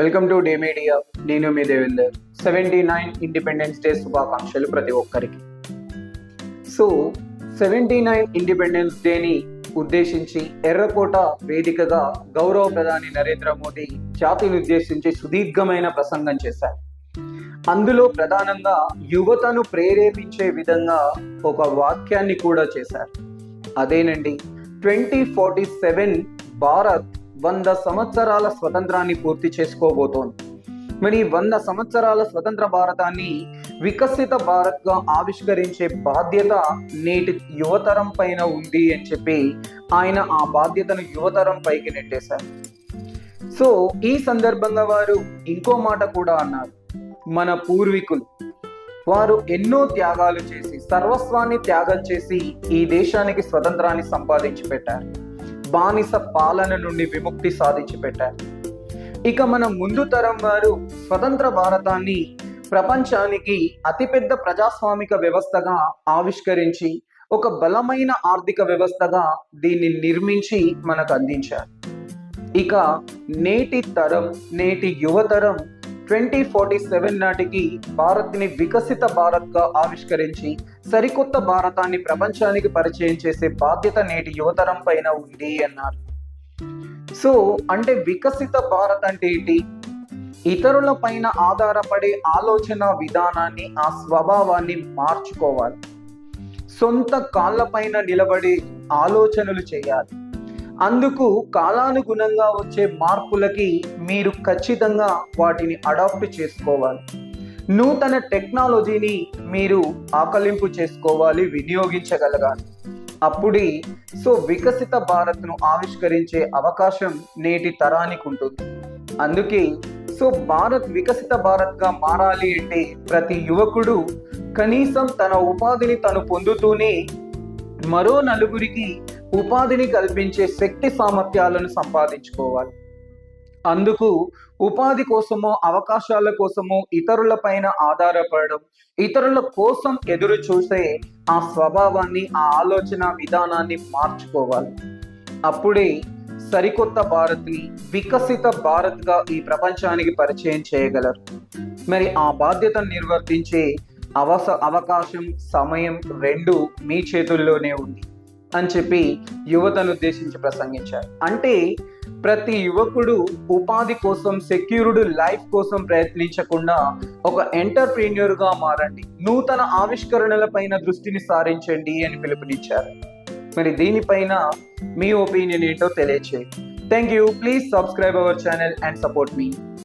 Welcome to day media నేను మీ Devender. Seventy nine independence day శుభాకాంక్షలు ప్రతి ఒక్కరికి. సో సెవెంటీ నైన్ ఇండిపెండెన్స్ డేని ఉద్దేశించి ఎర్రకోట వేదికగా గౌరవ ప్రధాని నరేంద్ర మోదీ జాతిని ఉద్దేశించి సుదీర్ఘమైన ప్రసంగం చేశారు. అందులో ప్రధానంగా యువతను ప్రేరేపించే విధంగా ఒక వాక్యాన్ని కూడా చేశారు. అదేనండి ట్వంటీ ఫార్టీ సెవెన్ భారత్ వంద సంవత్సరాల స్వతంత్రాన్ని పూర్తి చేసుకోబోతోంది. మరి వంద సంవత్సరాల స్వతంత్ర భారతాన్ని వికసిత భారత్గా ఆవిష్కరించే బాధ్యత నేటి యువతరం పైన ఉంది అని చెప్పి ఆయన ఆ బాధ్యతను యువతరం పైకి నెట్టేశారు. సో ఈ సందర్భంగా వారు ఇంకో మాట కూడా అన్నారు. మన పూర్వీకులు వారు ఎన్నో త్యాగాలు చేసి సర్వస్వాన్ని త్యాగం చేసి ఈ దేశానికి స్వతంత్రాన్ని సంపాదించి పెట్టారు బానిస పాలన నుండి విముక్తి సాధించి పెట్టారు ఇక మన ముందు తరం వారు స్వతంత్ర భారతాన్ని ప్రపంచానికి అతిపెద్ద ప్రజాస్వామిక వ్యవస్థగా ఆవిష్కరించి ఒక బలమైన ఆర్థిక వ్యవస్థగా దీన్ని నిర్మించి మనకు అందించారు. ఇక నేటి తరం నేటి యువతరం ట్వంటీ ఫార్టీ సెవెన్ నాటికి భారత్ని వికసిత భారత్గా ఆవిష్కరించి సరికొత్త భారతాన్ని ప్రపంచానికి పరిచయం చేసే బాధ్యత నేటి యువతరం పైన ఉంది అన్నారు. సో అంటే వికసిత భారత్ అంటే ఏంటి? ఇతరుల పైన ఆధారపడే ఆలోచన విధానాన్ని ఆ స్వభావాన్ని మార్చుకోవాలి. సొంత కాళ్ళపైన నిలబడి ఆలోచనలు చేయాలి. అందుకు కాలానుగుణంగా వచ్చే మార్పులకి మీరు ఖచ్చితంగా వాటిని అడాప్ట్ చేసుకోవాలి. నూతన టెక్నాలజీని మీరు ఆకలింపు చేసుకోవాలి వినియోగించగలగాలి. అప్పుడే సో వికసిత భారత్ను ఆవిష్కరించే అవకాశం నేటి తరానికి ఉంటుంది. అందుకే సో భారత్ వికసిత భారత్గా మారాలి అంటే ప్రతి యువకుడు కనీసం తన ఉపాధిని తను పొందుతూనే మరో నలుగురికి ఉపాధిని కల్పించే శక్తి సామర్థ్యాలను సంపాదించుకోవాలి. అందుకు ఉపాధి కోసమో అవకాశాల కోసమో ఇతరుల పైన ఆధారపడడం ఇతరుల కోసం ఎదురు చూసే ఆ స్వభావాన్ని ఆ ఆలోచన విధానాన్ని మార్చుకోవాలి. అప్పుడే సరికొత్త భారత్ని వికసిత భారత్గా ఈ ప్రపంచానికి పరిచయం చేయగలరు. మరి ఆ బాధ్యతను నిర్వర్తించే అవస అవకాశం సమయం రెండు మీ చేతుల్లోనే ఉంది అని చెప్పి యువతను ఉద్దేశించి ప్రసంగించారు. అంటే ప్రతి యువకుడు ఉపాధి కోసం సెక్యూర్డ్ లైఫ్ కోసం ప్రయత్నించకుండా ఒక ఎంటర్ప్రీన్యూర్గా మారండి. నూతన ఆవిష్కరణల పైన దృష్టిని సారించండి అని పిలుపునిచ్చారు. మరి దీనిపైన మీ ఒపీనియన్ ఏంటో తెలియచేయండి. Thank you please subscribe our channel and support me.